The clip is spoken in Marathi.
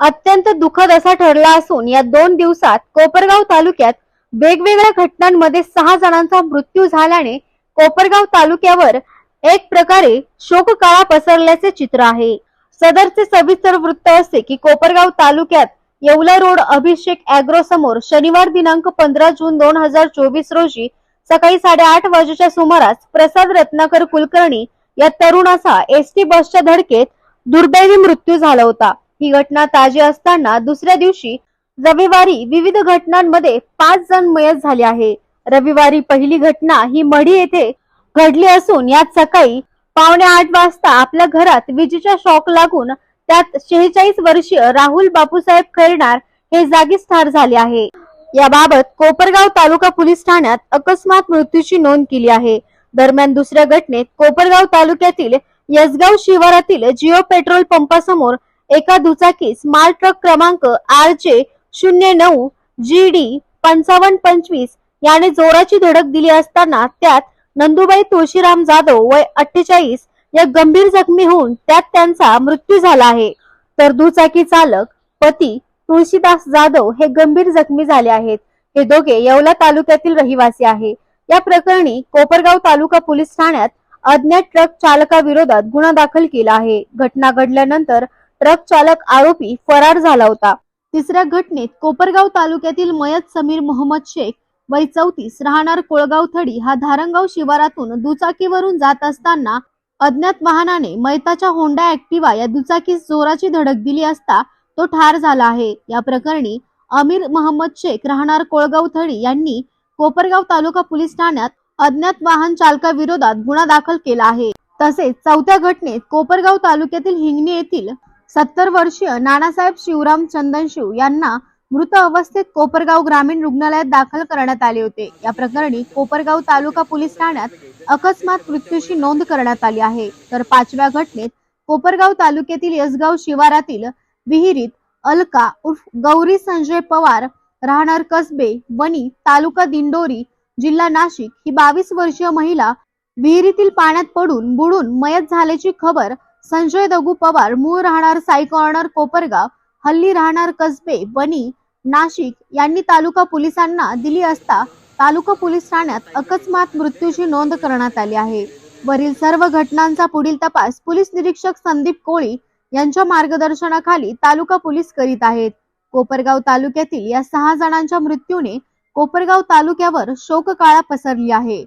अत्यंत दुःखद असा ठरला असून या दोन दिवसात कोपरगाव तालुक्यात वेगवेगळ्या घटनांमध्ये सहा जणांचा मृत्यू झाल्याने कोपरगाव तालुक्यावर एक प्रकारे शोककळा पसरल्याचे चित्र आहे. सदरचे सविस्तर वृत्त असे की कोपरगाव तालुक्यात येवला रोड अभिषेक अॅग्रो समोर शनिवार दिनांक पंधरा जून दोन हजार चोवीस रोजी सकाळी साडेआठ वाजेच्या सुमारास प्रसाद रत्नाकर कुलकर्णी या तरुणाचा एसटी बसच्या धडकेत दुर्दैवी मृत्यू झाला होता. ही घटना ताजी असताना दुसऱ्या दिवशी रविवारी विविध घटनांमध्ये पाच जण मयत झाले आहे. रविवारी पहिली घटना ही मढी येथे घडली असून यात सकाळी पावणे आठ वाजता आपल्या घरात विजेचा शॉक लागून त्यात शेहेचाळीस वर्षीय राहुल बापूसाहेब खैरणार हे जागीच ठार झाले आहे. याबाबत कोपरगाव तालुका पोलीस ठाण्यात अकस्मात मृत्यूची नोंद केली आहे. दरम्यान दुसऱ्या घटनेत कोपरगाव तालुक्यातील यसगाव शिवारातील जिओ पेट्रोल पंपासमोर एका दुचाकी स्मार्ट ट्रक क्रमांक आर जे शून्य नऊ जी डी पंचावन्न पंचवीस याने जोराची धडक दिली असताना त्यात नंदुबाई तुळशीराम जाधव वय अठ्ठेचाळीस या गंभीर जखमी होऊन त्यात त्यांचा मृत्यू झाला आहे. तर दुचाकी चालक पती तुळशीदास जाधव हे गंभीर जखमी झाले आहेत. हे दोघे येवला तालुक्यातील रहिवासी आहे. या प्रकरणी कोपरगाव तालुका पोलीस ठाण्यात अज्ञात ट्रक चालकाविरोधात गुन्हा दाखल केला आहे. घटना घडल्यानंतर ट्रक चालक आरोपी फरार झाला होता. तिसऱ्या घटनेत कोपरगाव तालुक्यातील मयत समीर मोहम्मद शेख वय चौतीस राहणार कोळगाव थडी हा धारणगाव शिवारातून दुचाकीवरून जात असताना अज्ञात वाहनाने मैताच्या होंडा ऍक्टिवा या दुचाकीस जोराची धडक दिली असता तो ठार झाला आहे. या प्रकरणी अमीर मोहम्मद शेख राहणार कोळगाव थडी यांनी कोपरगाव तालुका पोलीस ठाण्यात अज्ञात वाहन चालकाविरोधात गुन्हा दाखल केला आहे. तसेच चौथ्या घटनेत कोपरगाव तालुक्यातील हिंगणी येथील सत्तर वर्षीय नानासाहेब शिवराम चंदनशिव यांना मृत अवस्थेत कोपरगाव ग्रामीण रुग्णालयात दाखल करण्यात आले होते. या प्रकरणी कोपरगाव तालुका पोलीस ठाण्यात अकस्मात मृत्यूची नोंद करण्यात आली आहे. तर पाचव्या घटनेत कोपरगाव तालुक्यातील यसगाव शिवारातील विहिरीत अलका उर्फ गौरी संजय पवार राहणार कसबे वणी तालुका दिंडोरी जिल्हा नाशिक ही बावीस वर्षीय महिला विहिरीतील पाण्यात पडून बुडून मयत झाल्याची खबर संजय दगू पवार मूळ राहणार साई कॉर्नर कोपरगाव हल्ली राहणार कसबे वणी नाशिक यांनी तालुका पोलिसांना दिली असता तालुका पोलीस ठाण्यात अकस्मात मृत्यूची नोंद करण्यात आली आहे. वरील सर्व घटनांचा पुढील तपास पोलीस निरीक्षक संदीप कोळी यांच्या मार्गदर्शनाखाली तालुका पोलीस करीत आहेत. कोपरगाव तालुक्यातील या सहा जणांच्या मृत्यूने कोपरगाव तालुक्यावर शोककाळा पसरली आहे.